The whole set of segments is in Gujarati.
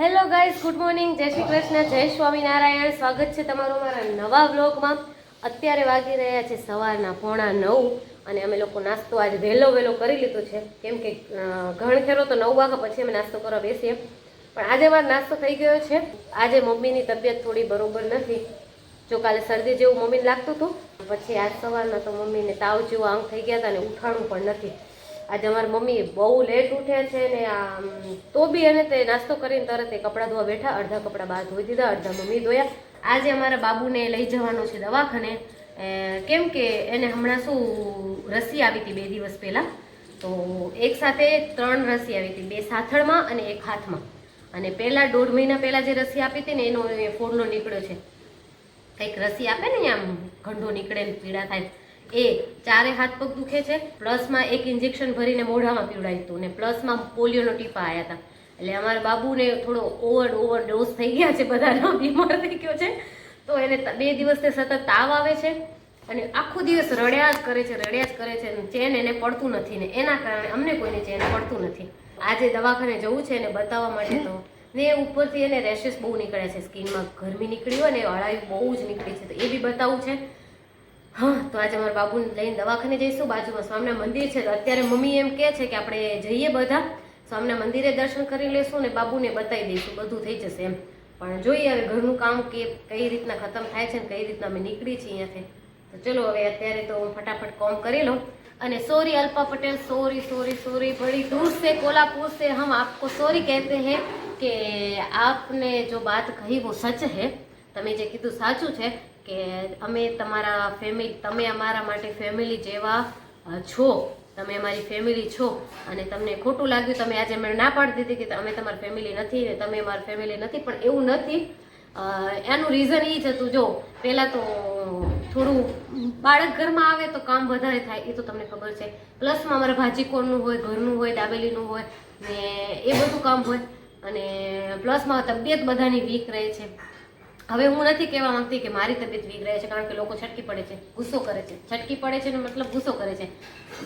હેલો ગાઈઝ ગુડ મોર્નિંગ જય શ્રી કૃષ્ણ. જય સ્વામિનારાયણ. સ્વાગત છે તમારું મારા નવા વ્લોગમાં. અત્યારે વાગી રહ્યા છે સવારના પોણા નવ અને અમે લોકો નાસ્તો આજે વહેલો વહેલો કરી લીધો છે. કેમ કે અ, ઘણ ખેરો તો નવ વાગ્યા પછી અમે નાસ્તો કરવા બેસીએ. પણ આજે મારો નાસ્તો થઈ ગયો છે. આજે મમ્મીની તબિયત થોડી બરોબર નથી. જો કાલે શરદી જેવું મમ્મીને લાગતું હતું. પછી આજ સવારમાં તો મમ્મીને તાવ જેવું આંગ થઈ ગયા હતા અને ઉઠાણું પણ નથી. આજે અમારી મમ્મી બહુ લેટ ઉઠે છે ને આમ તો બી એને તે નાસ્તો કરીને તરત એ કપડાં ધોવા બેઠા, અડધા કપડાં બહાર ધોઈ દીધા, અડધા મમ્મી ધોયા. આજે અમારા બાબુને લઈ જવાનો છે દવાખાને. કેમ કે એને હમણાં શું રસી આવી હતી બે દિવસ પહેલાં. તો એક સાથે ત્રણ રસી આવી હતી, બે સાથળમાં અને એક હાથમાં. અને પહેલાં દોઢ મહિના પહેલાં જે રસી આપી હતી ને એનો એ ફોડલો નીકળ્યો છે. કંઈક રસી આપે ને આમ ઘંડો નીકળે ને પીડા થાય. એ ચારે હાથ પગ દુખે છે પ્લસમાં એક ઇન્જેક્શન ભરીને મોઢામાં પીવડાવ્યું હતું ને પ્લસમાં પોલિયોનો ટીપા આવ્યા હતા. એટલે અમારા બાબુને થોડો ઓવર ઓવર ડોઝ થઈ ગયા છે, બધાનો બીમાર થઈ ગયો છે. તો એને બે દિવસથી સતત તાવ આવે છે અને આખો દિવસ રડ્યા જ કરે છે, રડ્યા જ કરે છે. ચેન એને પડતું નથી ને એના કારણે અમને કોઈને ચેન પડતું નથી. આજે દવાખાને જવું છે એને બતાવવા માટે તો ને ઉપરથી એને રેશેસ બહુ નીકળ્યા છે. સ્કિનમાં ગરમી નીકળી હોય ને અળાયું બહુ જ નીકળી છે. તો એ બી બતાવવું છે. હા, તો આજે અમારા બાબુને લઈને દવાખાને જઈશું. બાજુમાં સ્વામના મંદિર છે, તો અત્યારે મમ્મી એમ કહે છે કે આપણે જઈએ બધા. સ્વામના મંદિરે દર્શન કરી લેશું ને બાબુને બતાવી દઈશું. બધું થઈ જશે એમ. પણ જોઈએ હવે ઘરનું કામ કે કઈ રીતના ખતમ થાય છે ને કઈ રીતના અમે નીકળી છીએ અહીંયાથી. તો ચલો હવે અત્યારે તો હું ફટાફટ કોમ કરી લઉં. અને sorry Alpa Patel, sorry sorry sorry બડી દૂર સે કોલાપુર સે. હમ આપકો સોરી કહેતે હૈ કે આપને જો બાત કહી વો સચ હૈ, તમે જે કીધું સાચું છે કે અમે તમારા ફેમિલી તમે અમારા માટે ફેમિલી જેવા છો. તમે અમારી ફેમિલી છો. અને તમને ખોટું લાગ્યું, તમે આજે મેં ના પાડી દીધી કે અમે તમારી ફેમિલી નથી ને તમે અમારી ફેમિલી નથી. પણ એવું નથી. એનું રીઝન એ જ હતું. જો, પહેલાં તો થોડું બાળક ઘરમાં આવે તો કામ વધારે થાય, એ તો તમને ખબર છે. પ્લસમાં અમારે ભાજીકોણનું હોય, ઘરનું હોય, દાબેલીનું હોય ને એ બધું કામ હોય. અને પ્લસમાં તબિયત બધાની વીક રહે છે. હવે હું નથી કહેવા માંગતી કે મારી તબિયત વિગડે છે, કારણ કે લોકો છટકી પડે છે, ગુસ્સો કરે છે. છટકી પડે છે મતલબ ગુસ્સો કરે છે.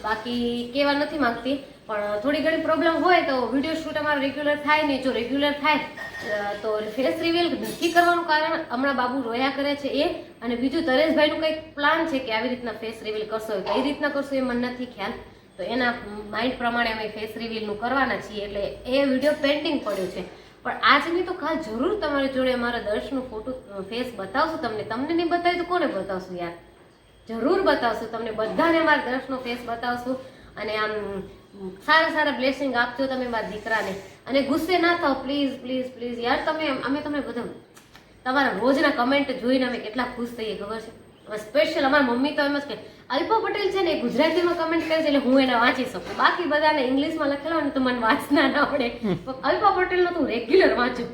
બાકી કહેવા નથી માંગતી, પણ થોડી ઘણી પ્રોબ્લેમ હોય તો વીડિયો શૂટ અમારો રેગ્યુલર થાય નહીં જો રેગ્યુલર થાય તો ફેસ રિવીલ નક્કી કરવાનું કારણ હમણાં બાબુ રોયા કરે છે એ. અને બીજું તરેશભાઈનું કંઈક પ્લાન છે કે આવી રીતના ફેસ રિવીલ કરશો કઈ રીતના કરશો એ મને નથી ખ્યાલ. તો એના માઇન્ડ પ્રમાણે અમે ફેસ રિવીલનું કરવાના છીએ, એટલે એ વીડિયો પેન્ટિંગ પડ્યો છે. પણ આજની તો કાલ જરૂર તમારી જોડે અમારા દર્શનું ફોટો ફેસ બતાવશું તમને. તમને નહીં બતાવી તો કોને બતાવશું યાર? જરૂર બતાવશું તમને. બધાને મારા દર્શનો ફેસ બતાવશું. અને આમ સારા સારા બ્લેસિંગ આપજો તમે મારા દીકરાને. અને ગુસ્સે ના થાઓ પ્લીઝ પ્લીઝ પ્લીઝ યાર, તમે અમે તમને બધા તમારા રોજના કમેન્ટ જોઈને અમે કેટલા ખુશ થઈએ, ખબર છે? સ્પેશિયલ અમારા મમ્મી તો એમ જ કે અલ્પા પટેલ છે ને એ ગુજરાતીમાં કમેન્ટ કરે છે એટલે હું એને વાંચી શકું. બાકી બધાને ઇંગ્લિશમાં લખેલો હોય ને તો મને વાંચના ના આવડે. પણ અલ્પા પટેલનો તો હું રેગ્યુલર વાંચું.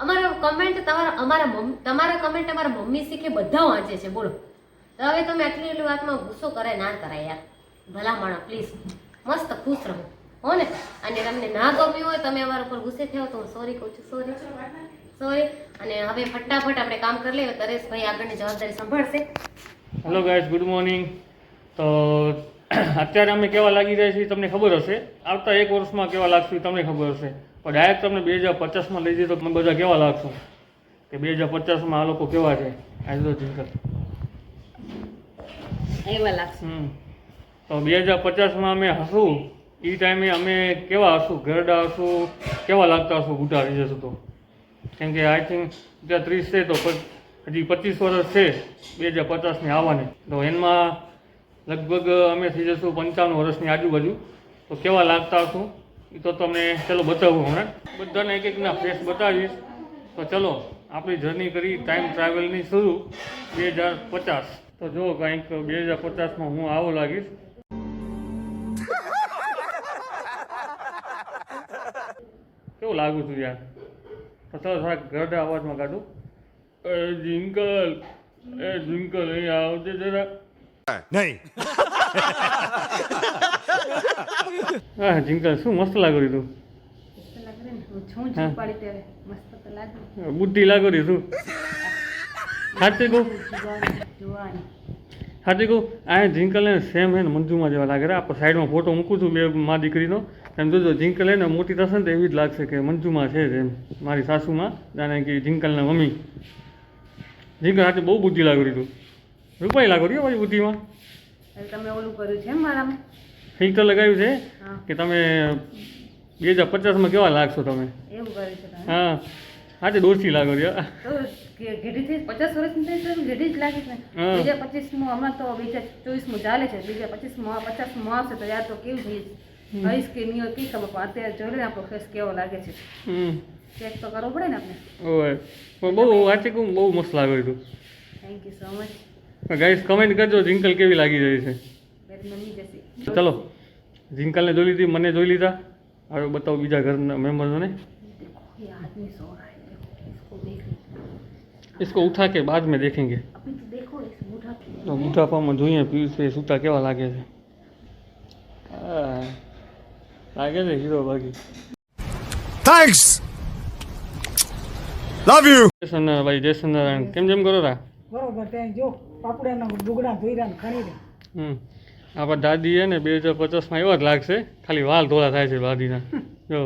અમારા કમેન્ટ તમારા અમારા મમ્મી તમારા કમેન્ટ અમારા મમ્મી શીખે બધા વાંચે છે. બોલો. તો હવે તમે આટલી એટલી વાતમાં ગુસ્સો કરે ના કરાય યાર. ભલા માણા પ્લીઝ મસ્ત ખુશ રહો. હો ને? અને તમને ના ગમ્યું હોય તમે અમારા ઉપર ગુસ્સે થયો તો હું સોરી કહું છું સોરી સોરી અને હવે ફટાફટ આપણે કામ કરી લઈએ. તરેશભાઈ આગળની જવાબદારી સંભાળશે. હેલો ગાઈસ ગુડ મોર્નિંગ તો અત્યારે અમે કેવા લાગી રહ્યા છીએ તમને ખબર હશે. આવતા એક વર્ષમાં કેવા લાગશું એ તમને ખબર હશે. પણ ડાયરેક્ટ તમને બે હજાર પચાસમાં લઈ જઈએ તો તમે બધા કેવા લાગશો? કે બે હજાર પચાસમાં આ લોકો કેવા છે? આજે તો જીંકર એવા લાગશે. તો બે હજાર પચાસમાં અમે હશું. એ ટાઈમે અમે કેવા હશું? ઘરડા હશું? કેવા લાગતા હશું ગુટા થઈ જશું તો? કેમ કે આઈ થિંક ત્યાં ત્રીસ છે તો હજી પચીસ વર્ષ છે બે હજાર પચાસની આવવાની. તો એમાં લગભગ અમે થઈ જશું પંચાવન વર્ષની આજુબાજુ. તો કેવા લાગતા હશું? એ તો તમને ચલો બતાવું હમણાં. બધાને એક એકના ફેસ બતાવીશ. તો ચલો, આપણી જર્ની કરી ટાઈમ ટ્રાવેલની શરૂ, બે હજાર પચાસ. તો જો કંઈક બે હજાર પચાસમાં હું આવો લાગીશ. કેવું લાગુ છું યાર? તો ચાલો થોડાક ગરડા અવાજમાં કાઢું એ જિંકલ એ જિંકલ અહીં આવજે જરા. નહીં. હા જિંકલ શું મસ્ત લાગો મસ્ત તો? બુદ્ધિ લાગો રહ્યું શું સાચે કહું? સાચી કહું? આ જિંકલને સેમ હે ને મંજુમાં જેવા લાગે રે. આપણે સાઈડમાં ફોટો મૂકું છું બે મા દીકરીનો. એમ જોજો, જિંકલ હે ને મોટી થશે ને તો એવી જ લાગશે કે મંજુમાં છે એમ. મારી સાસુમાં, જાણે કે જિંકલના મમ્મી. જિંકલ હાથે બહુ બુદ્ધિ લાગુ રીતું રૂપાઈ લાગો રહ્યો ભાઈ બુદ્ધિમાં? તમે ઓલું કર્યું છે મારામાં? ફિલ્ટર લગાવ્યું છે? કે તમે બે હજાર પચાસમાં કેવા લાગશો તમે? એવું કરે છે હા. આજે દોષી લાગો રહ્યો. ઘેડીથી પચાસ વર્ષની થઈ તો ઘેડી જ લાગે છે. ને પચીસમાં હમણાં તો બીજા ચોવીસમાં ચાલે છે. બીજા પચીસમાં પચાસમાં આવશે તો યાર તો કેવું થઈ હઈશ કે નહીં હોય કઈ ખબર અત્યારે જોઈ આપણો ફેસ કેવો લાગે છે. હમ. ચેક તો કરવો પડે ને આપણે? ઓય. પણ બહુ વાંચી બહુ મસ્ત લાગો રીતું thank you so much guys comment करजो झिंकल के लगी रही है चलो झिंकल ने जो ली थी मैंने जो लीधा हम बताओ बीजा घर मेंबर ने इसको उठा के बाद में देखेंगे। तो बुढ़ापा में जुए पीयूष से सूता केवा लगे लगे थे हीरो बाकी थैंक्स लव यू जयसन भाई जयसन केम जेम करो रा बराबर थैंक यू પાપડાના ડુગડા ધોઈરા ખણી દે હમ. આપણા દાદી છે ને બે હજાર પચાસમાં એવા જ લાગશે. ખાલી વાલ ધોળા થાય છે દાદીના. જો.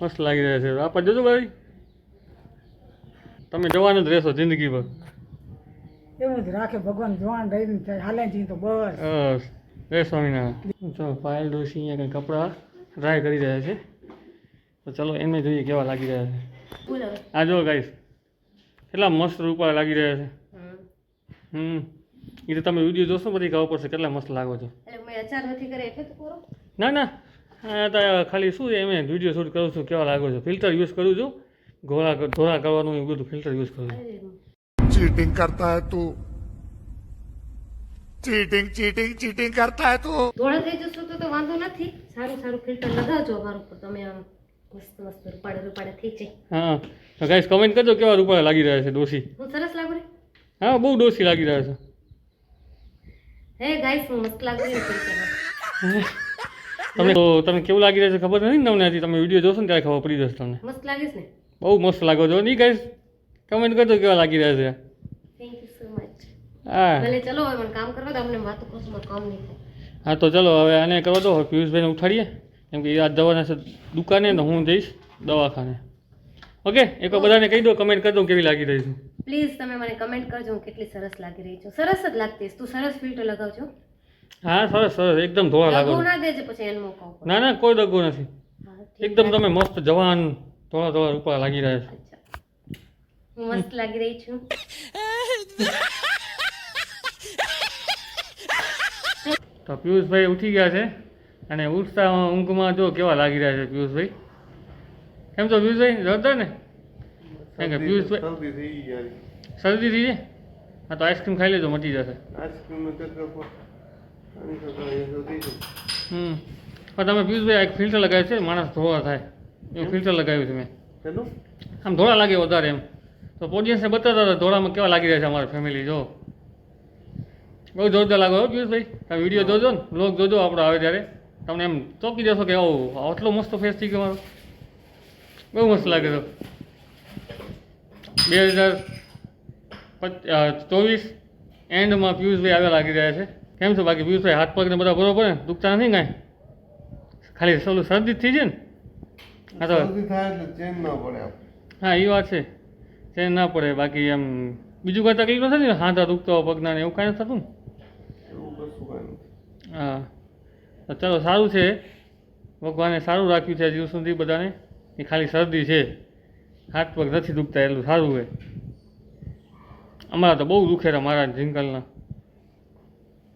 મસ્ત લાગી રહ્યા છે. આપણે જજો ભાઈ. તમે જવાન જ રહેશો જિંદગીભર એવું જ રાખે ભગવાન જવાન રહીને થાય. હાલે જઈ તો બસ. જય સ્વામિનારાયણ ચલો પાયલ ડોશી અહીંયા કંઈ કપડાં ટ્રાય કરી રહ્યા છે. તો ચલો એમને જોઈએ કેવા લાગી રહ્યા છે. આ જો ગાઈશ કેટલા મસ્ત રૂપા લાગી રહ્યા છે. હમ. એ તો તમે વીડિયો જોશો બધી ખબર પડશે કેટલા મસ્ત લાગો છો. એટલે ના ના. આ તો ખાલી શું છે એમ વીડિયો શૂટ કરું છું કેવા લાગો છો. ફિલ્ટર યુઝ કરું છું. ઘોળા ધોળા કરવાનું એ બધું ફિલ્ટર યુઝ કરું છું. ચીટિંગ કરતા હે તું. ચીટિંગ ચીટિંગ ચીટિંગ કરતા હે તું. ધોળા થઈ જશો તો તો વાંધો નથી. સારું સારું ફિલ્ટર લગાવજો અમારું પર તમે આમ મસ્ત મસ્ત રૂપાળે રૂપાળે થઈ જાય. હા. ગાઈસ કમેન્ટ કરજો કેવા રૂપાળે લાગી રહ્યા છે દોશી હું સરસ લાગુ રે. હા બહુ દોષી લાગી રહ્યા છે. હે ગાઈસ મસ્ત લાગુ છું તમને તો તમને કેવું લાગી રહ્યું છે ખબર નથી ને તમને? હજી તમે વીડિયો જોશો ને ત્યારે ખબર પડી જશે તમને. મસ્ત લાગીશ ને? બહુ મસ્ત લાગો છો. નહીં ગાઈસ કમેન્ટ કરજો કેવા લાગી રહ્યા છે. થેન્ક યુ સો મચ હા. ભલે ચલો હવે મને કામ કરવા દો. અમને વાતો કરશું કામ નહીં હા તો ચલો હવે આને કરવા દો. હવે પિયુષભાઈને ઉઠાડીએ. કેમ કે એ આજ દવાના છે દુકાને ને હું જઈશ દવાખાને. ઓકે? એકવાર બધાને કહી દો કમેન્ટ કરી દો કેવી લાગી રહી છું. પ્લીઝ તમે મને કમેન્ટ કરજો હું કેટલી સરસ લાગી રહી છું. સરસ જ લાગતી તું સરસ ફિલ્ટર લગાવજો. હા સરસ સરસ. એકદમ ધોળા લાગો. ના દેજે પછી એનો કહું ના ના કોઈ દગો નથી. એકદમ તમે મસ્ત જવાન ધોળા ધોળા રૂપા લાગી રહ્યા છે. હું મસ્ત લાગી રહી છું. તો પિયુષભાઈ ઉઠી ગયા છે અને ઉઠતા ઊંઘમાં જો કેવા લાગી રહ્યા છે પિયુષભાઈ? કેમ છો પિયુષભાઈ? જોતા ને? કેમ કે પિયુષભાઈ શરદી થઈ છે. હા તો આઈસ્ક્રીમ ખાઈ લેજો મટી જશે. હમ. પણ તમે પિયુષભાઈ એક ફિલ્ટર લગાવ્યું છે માણસ ધોળા થાય. એવું ફિલ્ટર લગાવ્યું છે મેં. આમ ધોળા લાગે વધારે એમ. તો ઓડિયન્સને બતાવતા હતા ધોળામાં કેવા લાગી રહ્યા છે અમારી ફેમિલી જો. બહુ જોરદાર લાગો હો પિયુષભાઈ. તમે વીડિયો જોજો ને બ્લોગ જોજો આપણો આવે ત્યારે. તમને એમ ચોકી જશો કે આવો આટલો મસ્ત ફેસ થઈ ગયો મારો. બહુ મસ્ત લાગે તો. બે હજાર ચોવીસ એન્ડમાં પિયુષભાઈ આવ્યા લાગી રહ્યા છે. કેમ છો? બાકી પિયુષભાઈ હાથ પગને બધા બરોબર ને? દુખતા નથી કાંઈ? ખાલી સૌલું શરદી થઈ છે ને? હા તો ચેન ના પડે હા એ વાત છે. ચેન ના પડે. બાકી એમ બીજું કાંઈ તકલીફ નથી ને? હાથા દુખતો પગના એવું કાંઈ નથી થતું ને? હા. ચલો સારું છે. ભગવાને સારું રાખ્યું છે હજુ સુધી બધાને. એ ખાલી શરદી છે. હાથ પગ નથી દુખતા એટલું સારું હોય. અમારા તો બહુ દુખેરા મારા જિંકલના.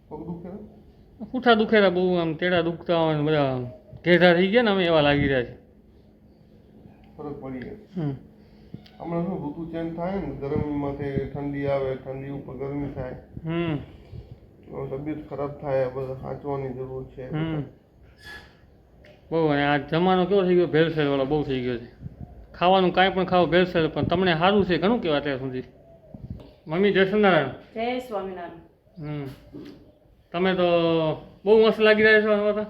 પગ પૂઠા દુખેરા બહુ આમ તેડા દુખતા હોય બધા ઘેઢા થઈ ગયા ને અમે એવા લાગી રહ્યા છે. ફરક પડી ગયો. હમણાં શું ઋતુ ચેન્જ થાય ને ગરમીમાંથી ઠંડી આવે ઠંડી ઉપર ગરમી થાય. હમ. તબિયત ખરાબ થાય બધા સાચવાની જરૂર છે. બહુ અને આ જમાનો કેવો થઈ ગયો? ભેળસેળ વાળો બહુ થઈ ગયો છે. ખાવાનું કાંઈ પણ ખાઓ ભેળસેળ પણ તમને સારું છે ઘણું કહેવાય અત્યાર સુધી. મમ્મી જય સ્વામિનારાયણ. જય સ્વામિનારાયણ. હમ. તમે તો બહુ મસ્ત લાગી રહ્યા છો આમાં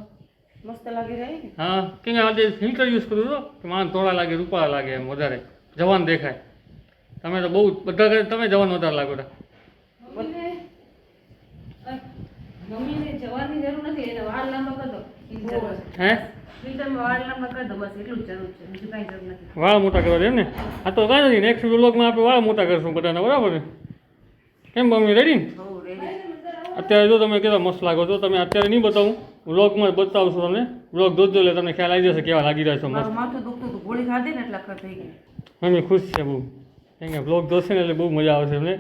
મસ્ત લાગી રહી હા કેમ કે આજે ફિલ્ટર યુઝ કરું છો કે માન ધોળા લાગે રૂપા લાગે એમ વધારે. જવાન દેખાય. તમે તો બહુ બધા ઘરે તમે જવાન વધારે લાગો છો. મમ્મીને જવાની જરૂર નથી એને વાળ લાંબા કરી દો. ઈ જ જરૂર છે. હે? વાળ મોટા કરવા દે ને? આ તો કાંઈ નથી નેક્સ્ટ વ્લોગમાં આપણે વાળ મોટા કરશું બધાના બરાબર ને કેમ મમ્મી રેડી ને અત્યારે જો તમે કેવા મસ્ત લાગો છો તમે અત્યારે નહીં બતાવું વ્લોગમાં બતાવશું તમને. વ્લોગ જોજો એટલે તમને ખ્યાલ આવી જશે કેવા લાગી રહ્યા છો મસ્ત. ને મમ્મી ખુશ છે બહુ. કેમ કે વ્લોગ જોશે ને એટલે બહુ મજા આવશે એમને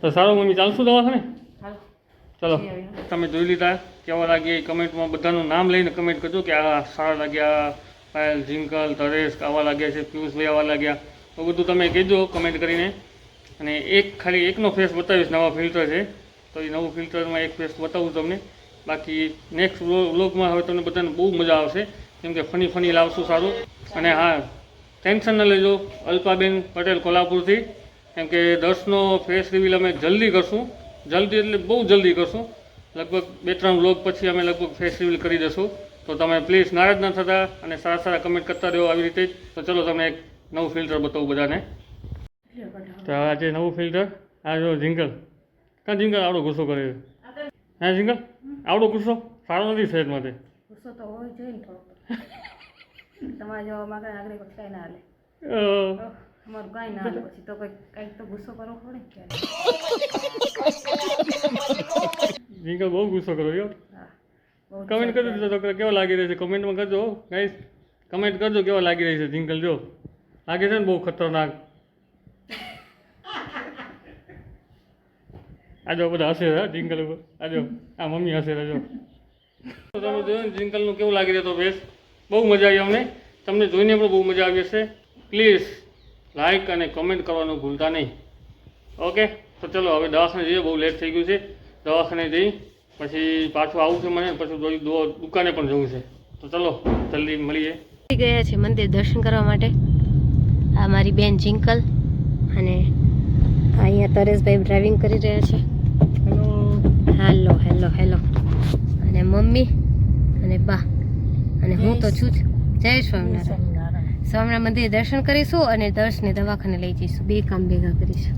તો સારું મમ્મી ચાલશું દવાખાને? હાલો ચલો તમે જોઈ લીધા. કેવા લાગ્યા એ કમેન્ટમાં? બધાનું નામ લઈને કમેન્ટ કરજો કે આ સારા લાગ્યા પાયલ જિંકલ તરેશ આવા લાગ્યા છે પિયુષભાઈ આવા લાગ્યા. તો બધું તમે કહેજો કમેન્ટ કરીને. અને એક ખાલી એકનો ફેસ બતાવીશ નવા ફિલ્ટર છે. તો એ નવું ફિલ્ટરમાં એક ફેસ બતાવું તમને. બાકી નેક્સ્ટ વ્લોગમાં હવે તમને બધાને બહુ મજા આવશે. કેમ કે ફની ફની લાવશું સારું. અને હા ટેન્શન ન લેજો અલ્પાબેન પટેલ કોલ્હાપુરથી. કેમ કે દસનો ફેસ રિવીલ અમે જલ્દી કરશું. જલ્દી એટલે બહુ જલ્દી કરશું. લગભગ બે ત્રણ વ્લોગ પછી અમે લગભગ ફેસ રિવીલ કરી દઈશું તો તમે પ્લીઝ નારાજ ન થતા અને સારા સારા કમેન્ટ કરતા રહ્યો આવી રીતે જ. તો ચલો તમને એક નવું ફિલ્ટર બતાવું બધાને. તો આ છે નવું ફિલ્ટર આ જો જિંગલ કાં જિંગલ આવડો ગુસ્સો કરે છે? હા જિંગલ આવડો ગુસ્સો? સારો નથી માટે. ગુસ્સો તો હોય જોઈએ ને તમારે જો આગળ ના હાલે. અ, તો કાંઈ ના પછી તો કંઈક કંઈક તો ગુસ્સો કરવો પડે ક્યારે જિંગલ બહુ ગુસ્સો કરો યો કમેન્ટ કરજો દીધો તો કેવો લાગી રહ્યો છે? કમેન્ટમાં કરજો ગાઈસ કમેન્ટ કરજો કેવો લાગી રહી છે જિંકલ જો. લાગે છે ને બહુ ખતરનાક. આજો બધા હશે હા જિંકલ ઉપર. આજો આ મમ્મી હશે રહેજો તો તમે જોયું ને જિંકલનું કેવું લાગી રહ્યું તો બેસ બહુ મજા આવી અમને. તમને જોઈને પણ બહુ મજા આવી હશે. પ્લીઝ લાઈક અને કમેન્ટ કરવાનું ભૂલતા નહીં. ઓકે તો ચલો હવે દવાખાને જઈએ બહુ લેટ થઈ ગયું છે. દવાખાને જઈ પછી પાછું આવું છે મને પછી દો- દો- દુકાને પણ જવું છે. તો ચલો જલ્દી મળીએ. ગયા છે મંદિર દર્શન કરવા માટે. આ મારી બેન જિંકલ અને અહીંયા તરેશભાઈ ડ્રાઇવિંગ કરી રહ્યા છે. હેલો હેલો હેલો અને મમ્મી અને બા. અને હું તો છું જ. જય સ્વામિનારાયણ. સ્વામિનારાયણ મંદિરે દર્શન કરીશું અને દર્શને દવાખાને લઈ જઈશું. બે કામ ભેગા કરીશું.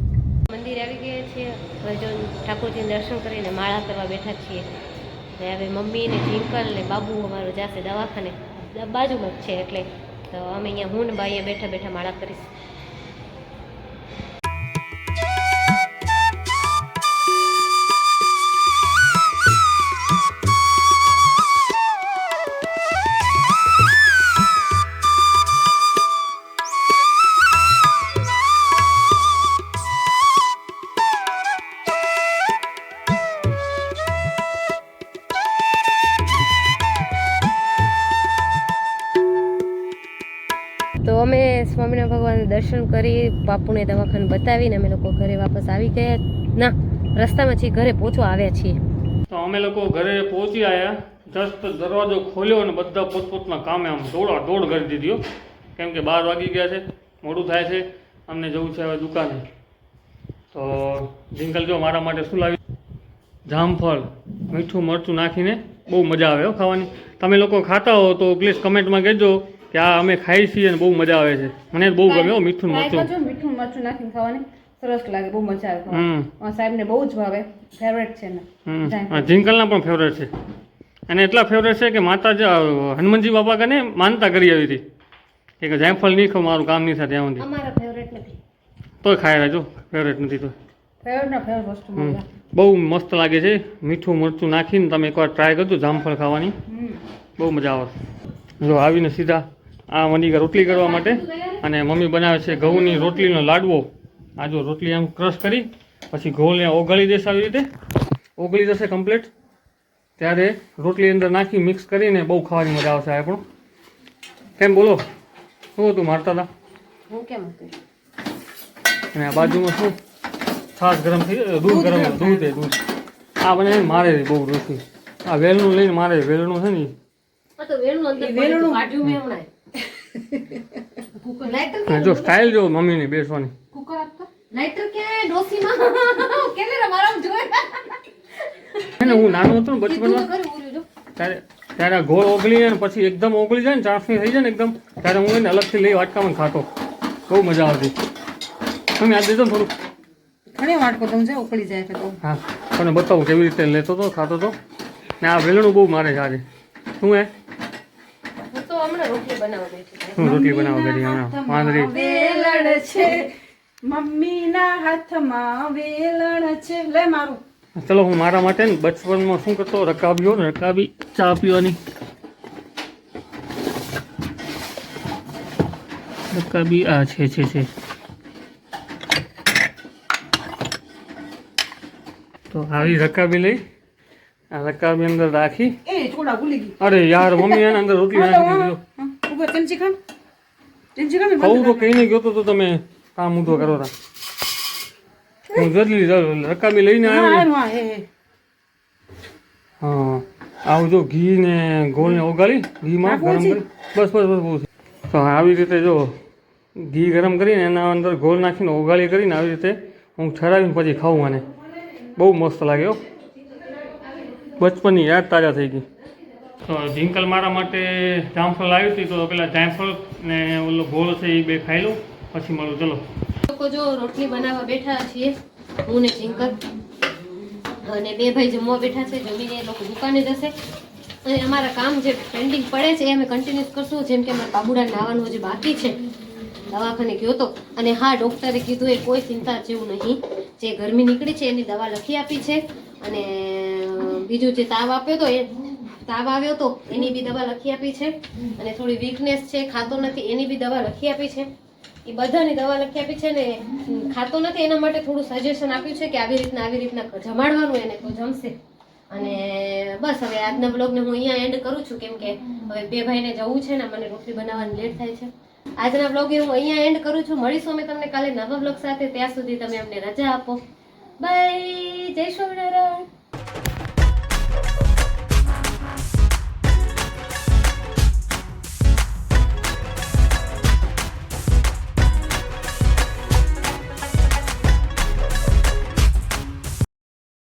મંદિર આવી ગયા છીએ હવે જો ઠાકોરજીને દર્શન કરીને માળા કરવા બેઠા છીએ. ને હવે મમ્મી ને જિંકલ ને બાબુ અમારો જશે દવાખાને. બાજુમાં જ છે એટલે તો અમે અહીંયા હું ને બા બેઠા બેઠા માળા કરીશું. સ્વામિનારાયણ ભગવાનના દર્શન કરી બાપુને દવાખાને બતાવીને અમે લોકો ઘરે વાપસ આવી ગયા. ના, રસ્તામાં છીએ, ઘરે પહોંચવા આવ્યા છીએ. તો અમે લોકો ઘરે પહોંચી આવ્યા જસ્ટ દરવાજો ખોલ્યો અને બધા પોતપોતના કામે આમ દોડા દોડ કરી દીધી. કેમ કે બાર વાગી ગયા છે, મોડું થાય છે, અમને જવું છે હવે દુકાને. તો જિંકલ જો મારા માટે શું લાવ્યું? જામફળ, મીઠું મરચું નાખીને બહુ મજા આવે હો ખાવાની. તમે લોકો ખાતા હો તો પ્લીઝ કમેન્ટમાં કહેજો. કે આ અમે ખાઈ છીએ અને બહુ મજા આવે છે. મને બહુ ગમે હો મીઠું મરચું. મીઠું મરચું નાખીને ખાવાની. સરસ લાગે બહુ મજા આવે સાહેબને બહુ જ ભાવે. ફેવરેટ છે ને હમ. હા જિંકલના પણ ફેવરેટ છે. અને એટલા ફેવરેટ છે કે માતાજી હનુમાનજી બાપા કને માનતા કરી આવી હતી. કે જાયફળ નહીં ખાવ મારું કામ નહીં થાય ત્યાં સુધી. અમારા ફેવરેટ નથી. તોય ખાઈ રહેજો. ફેવરેટ નથી તો. બહુ મસ્ત લાગે છે. મીઠું મરચું નાખીને તમે એકવાર ટ્રાય કરજો જામફળ ખાવાની. બહુ મજા આવે. જો આવીને સીધા આ મની રોટલી કરવા માટે. અને મમ્મી બનાવે છે ઘઉંની રોટલીનો લાડવો. આ જો રોટલી આમ ક્રશ કરી પછી ઘઉંને ઓગળી દેશે આવી રીતે. ઓગળી જશે કમ્પ્લીટ ત્યારે રોટલી અંદર નાખી મિક્સ કરીને બહુ ખાવાની મજા આવશે આ પણ. કેમ બોલો? શું હતું મારતા હતા હું કેમ અને આ બાજુમાં શું? છાશ ગરમ થઈ દૂધ ગરમ દૂધ એ દૂધ. આ બને મારે છે બહુ રોટલી આ વેલનું લઈને મારે વેલનું છે ને તો વેલનું જો સ્ટાઇલ જો મમ્મીની બેસવાની. કુકર આપતો? લાઇટર ક્યાં ડોસીમાં? કેમેરા મારા જોયે ને હું નાનો હતો ને બચપનમાં. ખરું ઉર્યું જો. ત્યારે ત્યારે ગોળ ઓગળી જાય ને પછી એકદમ ઓગળી જાય ને ચાસણી થઈ જાય ને એકદમ ત્યારે હું એને અલગથી લઈ વાટકામાં ખાતો. બહુ મજા આવતી. તમે યાદ દીધો થોડું થોડુંક. ઘણી વાટકો તમે ઉકળી જાય તો. હા તને બતાવું કેવી રીતે લેતો હતો ખાતો હતો ને આ વેલણું બહુ મારે છે આજે. શું હે? હમણાં રોટલી બનાવવા બેઠી રોટલી બનાવવા હમણાં વાંદરી. વેલણ છે. મમ્મીના હાથમાં વેલણ છે. લે મારું. ચલો હું મારા માટે ને બચપનમાં શું કરતો? રકાબીઓ ને રકાબી. ચા પીવાની. રકાબી આ છે છે છે. તો આવી રકાબી લઈ. આ રકાબી અંદર રાખી. એ થોડા ભૂલી ગઈ. અરે યાર મમ્મી એના અંદર રોટલી નાખી દીધો. ઊભો ચમચી ખાન ચમચી ખાન કહું તો કહીને ગયો તો તો તમે કામ ઊંધો કરો તા. હું જલ્દી રકાબી લઈને આવ્યો હા હે હે આવું જો ઘી ને ગોળ ને ઓગાળી ઘીમાં ગરમ કરી. બસ બસ બસ બહુ તો આવી રીતે જો ઘી ગરમ કરીને એના અંદર ગોળ નાખીને ઓગાળી કરીને આવી રીતે હું ઠરાવીને પછી ખાઉં મને બહુ મસ્ત લાગ્યો બચપનની યાદ તાજા થઈ ગઈ. તો ઢીંકલ મારા માટે જામફળ લાવી હતી તો પેલા જામફળ ને ઓલો ગોળ છે એ બે ખાઈ લઉં પછી મળું. ચલો. લોકો જો રોટલી બનાવવા બેઠા છીએ હું ને ઢીંકલ અને બે ભાઈ જમવા બેઠા છે જમીને એ લોકો દુકાને જશે. અને અમારા કામ જે પેન્ડિંગ પડે છે એ અમે કન્ટિન્યુઅસ કરશું જેમ કે અમારા બાબુડા નાવાનું જે બાકી છે દવાખાને ગયો તો. અને હા ડૉક્ટરે કીધું એ કોઈ ચિંતા જેવું નહીં જે ગરમી નીકળી છે એની દવા લખી આપી છે. અને બીજું જે તાવ આપ્યો તો એ તાવ આવ્યો તો એની બી દવા લખી આપી છે. અને થોડી વીકનેસ છે, ખાતો નથી, એની બી દવા લખી આપી છે. એ બધાની દવા લખી આપી છે ને ખાતો નથી, એના માટે થોડું સજેશન આપ્યું છે કે આવી રીતના આવી રીતના જમાડવાનું એને તો જમશે. અને બસ હવે આજના બ્લોગને હું અહીંયા એન્ડ કરું છું, કેમ કે હવે બે ભાઈને જવું છે ને, મને રોટલી બનાવવાની લેટ થાય છે. આજના બ્લોગે હું અહીંયા એન્ડ કરું છું. મળીશું અમે તમને કાલે નવા બ્લોગ સાથે. ત્યાં સુધી તમે અમને રજા આપો. બાય જય સ્વામિનારાયણ